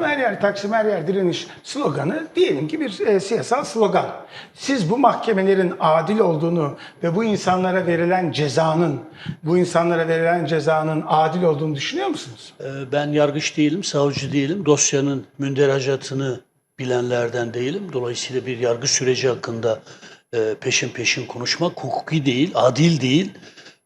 Her yer Taksim, her yer direniş sloganı diyelim ki bir e, siyasal slogan. Siz bu mahkemelerin adil olduğunu ve bu insanlara verilen cezanın, bu insanlara verilen cezanın adil olduğunu düşünüyor musunuz? Ee, Ben yargıç değilim, savcı değilim. Dosyanın münderacatını bilenlerden değilim. Dolayısıyla bir yargı süreci hakkında e, peşin peşin konuşmak hukuki değil, adil değil.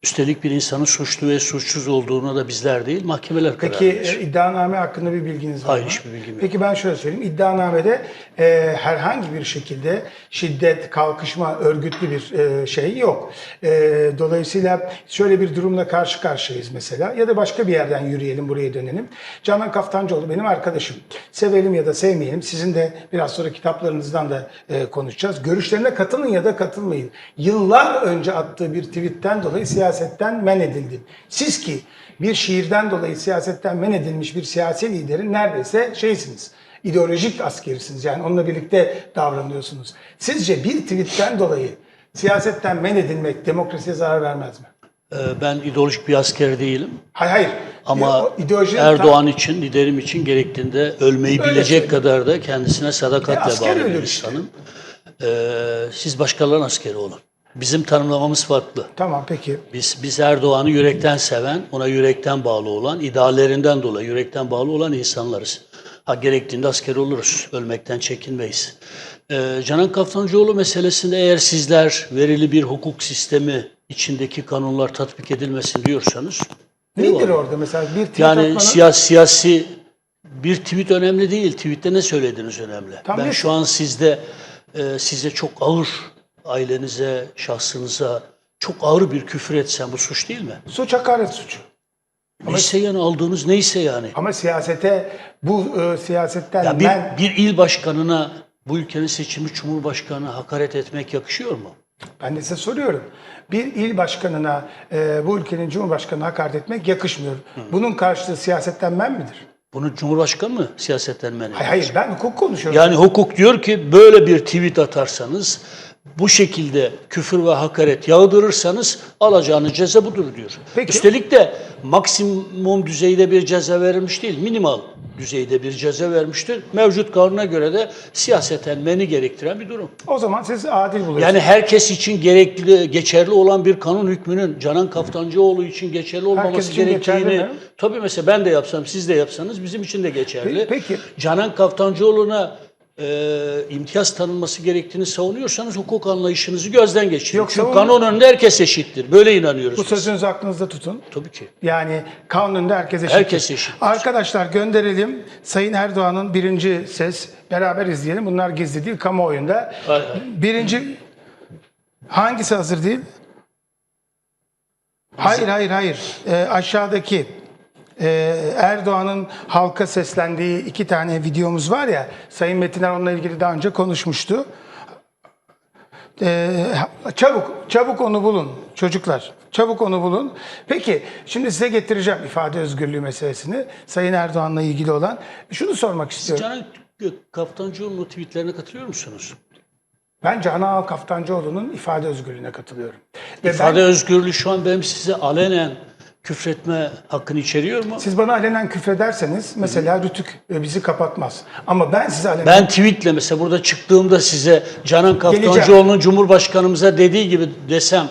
Üstelik bir insanın suçlu ve suçsuz olduğuna da bizler değil, mahkemeler karar Peki verir. e, iddianame hakkında bir bilginiz var Hayır, mı? hiçbir bilgim yok. Peki ben şöyle söyleyeyim. İddianamede e, herhangi bir şekilde şiddet, kalkışma, örgütlü bir e, şey yok. E, dolayısıyla şöyle bir durumla karşı karşıyayız mesela. Ya da başka bir yerden yürüyelim, buraya dönelim. Canan Kaftancıoğlu benim arkadaşım. Sevelim ya da sevmeyelim. Sizin de biraz sonra kitaplarınızdan da e, konuşacağız. Görüşlerine katılın ya da katılmayın. Yıllar önce attığı bir tweetten dolayı siyasetten men edildi. Siz ki bir şiirden dolayı siyasetten men edilmiş bir siyasi liderin neredeyse şeysiniz. ideolojik askerisiniz. Yani onunla birlikte davranıyorsunuz. Sizce bir tweetten dolayı siyasetten men edilmek demokrasiye zarar vermez mi? Ee, Ben ideolojik bir asker değilim. Hayır hayır. Ama O ideolojinin Erdoğan için, liderim için gerektiğinde ölmeyi Öyle bilecek söyleyeyim. kadar da kendisine sadakatle bağlı bir ölür işte. insanım. Ee, siz başkalarının askeri olun. Bizim tanımlamamız farklı. Tamam peki. Biz, biz Erdoğan'ı yürekten seven, ona yürekten bağlı olan, ideallerinden dolayı yürekten bağlı olan insanlarız. Ha gerektiğinde asker oluruz, ölmekten çekinmeyiz. Ee, Canan Kaftancıoğlu meselesinde eğer sizler verili bir hukuk sistemi içindeki kanunlar tatbik edilmesin diyorsanız, Nedir orada mesela bir tweet Yani atmanın- siyasi, siyasi bir tweet önemli değil. Tweette ne söylediğiniz önemli. Tam ben şu an sizde e, size çok ağır ailenize, şahsınıza çok ağır bir küfür etsem bu suç değil mi? suç hakaret suçu. Neyse yani aldığınız neyse yani. Ama siyasete bu e, siyasetten Ya bir, men bir il başkanına bu ülkenin seçilmiş cumhurbaşkanı hakaret etmek yakışıyor mu? Ben de size soruyorum. Bir il başkanına e, bu ülkenin cumhurbaşkanına hakaret etmek yakışmıyor. Bunun karşılığı siyasetten men midir? Bunu cumhurbaşkanı mı ediyor? Hayır, hayır ben hukuk konuşuyorum. Yani hukuk diyor ki böyle bir tweet atarsanız bu şekilde küfür ve hakaret yağdırırsanız alacağınız ceza budur diyor. Peki. Üstelik de maksimum düzeyde bir ceza verilmiş değil, minimal düzeyde bir ceza vermiştir. Mevcut kanuna göre de siyaseten meni gerektiren bir durum. O zaman siz adil buluyorsunuz. Yani herkes için gerekli, geçerli olan bir kanun hükmünün Canan Kaftancıoğlu için geçerli olmaması Herkes için gerektiğini tabii mesela ben de yapsam, siz de yapsanız bizim için de geçerli. Pe- peki. Canan Kaftancıoğlu'na e, imtiyaz tanınması gerektiğini savunuyorsanız hukuk anlayışınızı gözden geçirin. Yok, Çünkü savunma- kanun önünde herkes eşittir. Böyle inanıyoruz bu biz. sözünüzü aklınızda tutun. Tabii ki. Yani kanunda herkes eşit. Herkes eşittir. Arkadaşlar gönderelim. Sayın Erdoğan'ın birinci ses. Beraber izleyelim. Bunlar gizli değil, kamuoyunda. Hay hay. Birinci hangisi hazır değil? Hayır, hayır, hayır. Ee, aşağıdaki e, Erdoğan'ın halka seslendiği iki tane videomuz var ya. Sayın Metiner onunla ilgili daha önce konuşmuştu. Ee, çabuk, çabuk onu bulun çocuklar. Çabuk onu bulun. Peki, şimdi size getireceğim ifade özgürlüğü meselesini. Sayın Erdoğan'la ilgili olan. Şunu sormak istiyorum. Canan Kaftancıoğlu'nun tweetlerine katılıyor musunuz? Ben Canan Kaftancıoğlu'nun ifade özgürlüğüne katılıyorum. Ve İfade ben, özgürlüğü şu an benim size alenen küfretme hakkını içeriyor mu? siz bana alenen küfrederseniz mesela Rütük e, bizi kapatmaz. Ama ben size alenen... Ben tweetle mesela burada çıktığımda size Canan. Kaftancıoğlu'nun Cumhurbaşkanımıza dediği gibi desem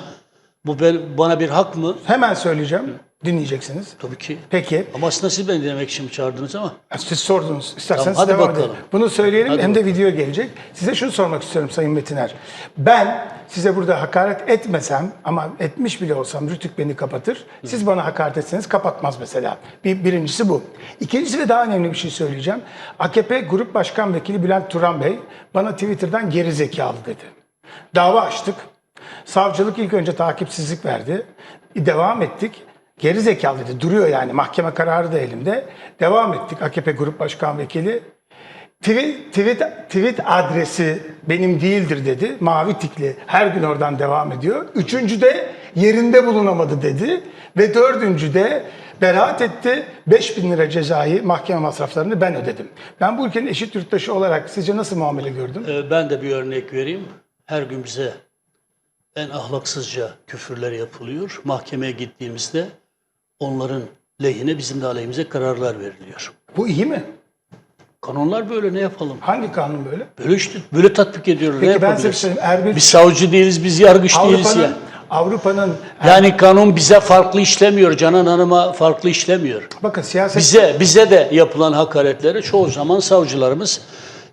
bu bana bir hak mı? Hemen söyleyeceğim. Dinleyeceksiniz. Tabii ki. Peki. Ama aslında siz beni dinlemek için çağırdınız ama. Siz sordunuz. İsterseniz Tamam, hadi devam bakalım. edelim. Bunu söyleyelim Hadi hem de video gelecek. Size şunu sormak istiyorum Sayın Metiner. Ben size burada hakaret etmesem ama etmiş bile olsam Rütük beni kapatır. Siz bana hakaret etseniz kapatmaz mesela. Bir, birincisi bu. İkincisi ve daha önemli bir şey söyleyeceğim. AKP Grup Başkan Vekili Bülent Turan Bey bana Twitter'dan geri zekalı dedi. Dava açtık. Savcılık ilk önce takipsizlik verdi. Devam ettik. Geri zekalı dedi. Duruyor yani. Mahkeme kararı da elimde. Devam ettik AKP Grup Başkan Vekili. Tweet, tweet, tweet adresi benim değildir dedi. Mavi tikli. Her gün oradan devam ediyor. Üçüncü de yerinde bulunamadı dedi. Ve dördüncü de beraat etti. 5 bin lira cezayı mahkeme masraflarını ben ödedim. Ben bu ülkenin eşit yurttaşı olarak sizce nasıl muamele gördüm? Ee, Ben de bir örnek vereyim. Her gün bize en ahlaksızca küfürler yapılıyor. Mahkemeye gittiğimizde onların lehine bizim de aleyhimize kararlar veriliyor. Bu iyi mi? Kanunlar böyle ne yapalım? Hangi kanun böyle? Böyle işte böyle tatbik ediyorlar. Peki ne ben size şey söyleyeyim. Erbil- Biz savcı değiliz, biz yargıç değiliz ya. Avrupa'nın Yani kanun bize farklı işlemiyor, Canan Hanım'a farklı işlemiyor. bakın siyaset Bize bize de yapılan hakaretleri çoğu zaman savcılarımız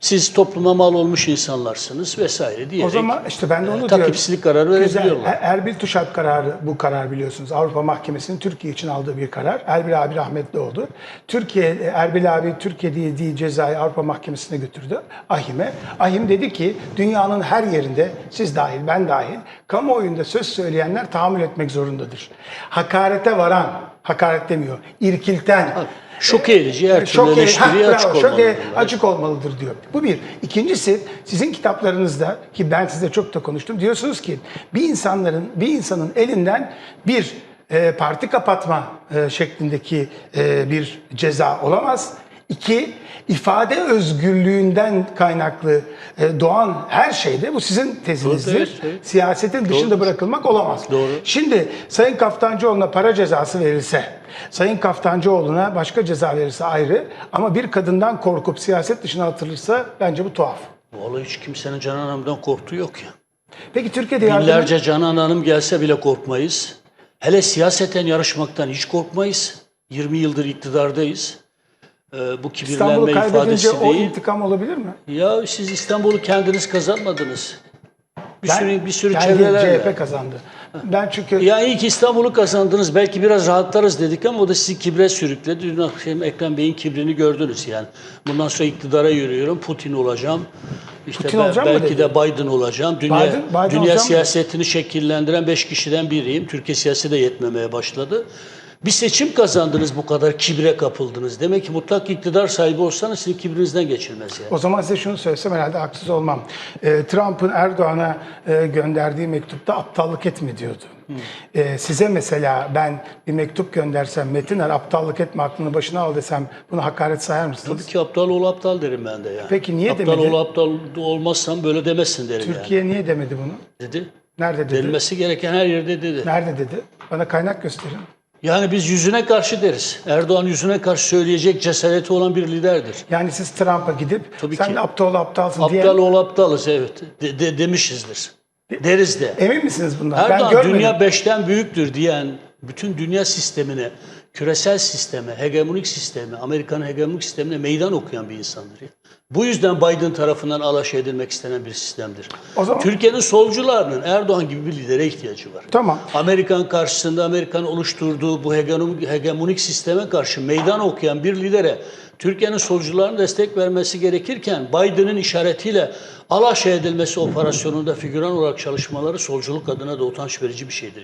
siz topluma mal olmuş insanlarsınız vesaire diyerek o zaman işte ben de onu e, diyorum. takipsizlik kararı verebiliyorlar. Er- Erbil Tuşak kararı bu karar biliyorsunuz. Avrupa Mahkemesi'nin Türkiye için aldığı bir karar. Erbil abi rahmetli oldu. Türkiye Erbil abi Türkiye diye değil cezayı Avrupa Mahkemesi'ne götürdü. Ahim'e. Ahim dedi ki dünyanın her yerinde siz dahil ben dahil kamuoyunda söz söyleyenler tahammül etmek zorundadır. Hakarete varan hakaret demiyor. irkilten Şok edici her türlü Şok eleştiriye ha, açık bravo, şok olmalı. açık olmalıdır diyor. Bu bir. İkincisi sizin kitaplarınızda ki ben size çok da konuştum diyorsunuz ki bir insanların bir insanın elinden bir e, parti kapatma e, şeklindeki e, bir ceza olamaz. İki, ifade özgürlüğünden kaynaklı e, doğan her şeyde bu sizin tezinizdir. Evet, evet. Siyasetin dışında bırakılmak olamaz. Doğru. Şimdi Sayın Kaftancıoğlu'na para cezası verilse, Sayın Kaftancıoğlu'na başka ceza verirse ayrı ama bir kadından korkup siyaset dışına atılırsa bence bu tuhaf. Vallahi hiç kimsenin Canan Hanım'dan korktuğu yok ya. Peki Türkiye'de yardım Binlerce Canan Hanım gelse bile korkmayız. Hele siyaseten yarışmaktan hiç korkmayız. 20 yıldır iktidardayız. Ee, bu İstanbul'u kibirlenme kaybedince ifadesi o değil. intikam olabilir mi? Ya siz İstanbul'u kendiniz kazanmadınız. Bir sürü bir sürü ben çevrelerle. CHP kazandı. Ben çünkü Ya iyi ki İstanbul'u kazandınız. Belki biraz rahatlarız dedik ama o da sizi kibre sürükledi. Dün akşam Ekrem Bey'in kibrini gördünüz yani. Bundan sonra iktidara yürüyorum. Putin olacağım. İşte Putin ben- olacağım mı belki dedi? de Biden olacağım. Dünya, Biden- Biden dünya olacağım mı? siyasetini şekillendiren beş kişiden biriyim. Türkiye siyaseti de yetmemeye başladı. Bir seçim kazandınız bu kadar kibre kapıldınız. Demek ki mutlak iktidar sahibi olsanız sizin kibrinizden geçilmez yani. o zaman size şunu söylesem herhalde haksız olmam. Ee, Trump'ın Erdoğan'a e, gönderdiği mektupta aptallık etme diyordu. Ee, size mesela ben bir mektup göndersem Metiner aptallık etme aklını başına al desem bunu hakaret sayar mısınız? Tabii ki aptal ol aptal derim ben de yani. Peki niye aptal demedi? ol aptal olmazsam böyle demezsin derim yani. Türkiye niye demedi bunu? Dedi. Nerede dedi? Denilmesi gereken her yerde dedi. Nerede dedi? Bana kaynak gösterin. Yani biz yüzüne karşı deriz. Erdoğan yüzüne karşı söyleyecek cesareti olan bir liderdir. Yani siz Trump'a gidip Tabii sen ki. aptal aptalsın diye Aptal ol aptalız evet. De, de- demişizdir. Deriz de. emin misiniz bundan? ben Erdoğan görmedim. dünya beşten büyüktür diyen bütün dünya sistemine, küresel sisteme, hegemonik sisteme, Amerika'nın hegemonik sistemine meydan okuyan bir insandır. Bu yüzden Biden tarafından alaşağı edilmek istenen bir sistemdir. O zaman- Türkiye'nin solcularının Erdoğan gibi bir lidere ihtiyacı var. Tamam. Amerikan karşısında Amerikan oluşturduğu bu hegemonik, hegemonik sisteme karşı meydan okuyan bir lidere Türkiye'nin solcularının destek vermesi gerekirken Biden'ın işaretiyle alaşağı edilmesi operasyonunda figüran olarak çalışmaları solculuk adına da utanç verici bir şeydir.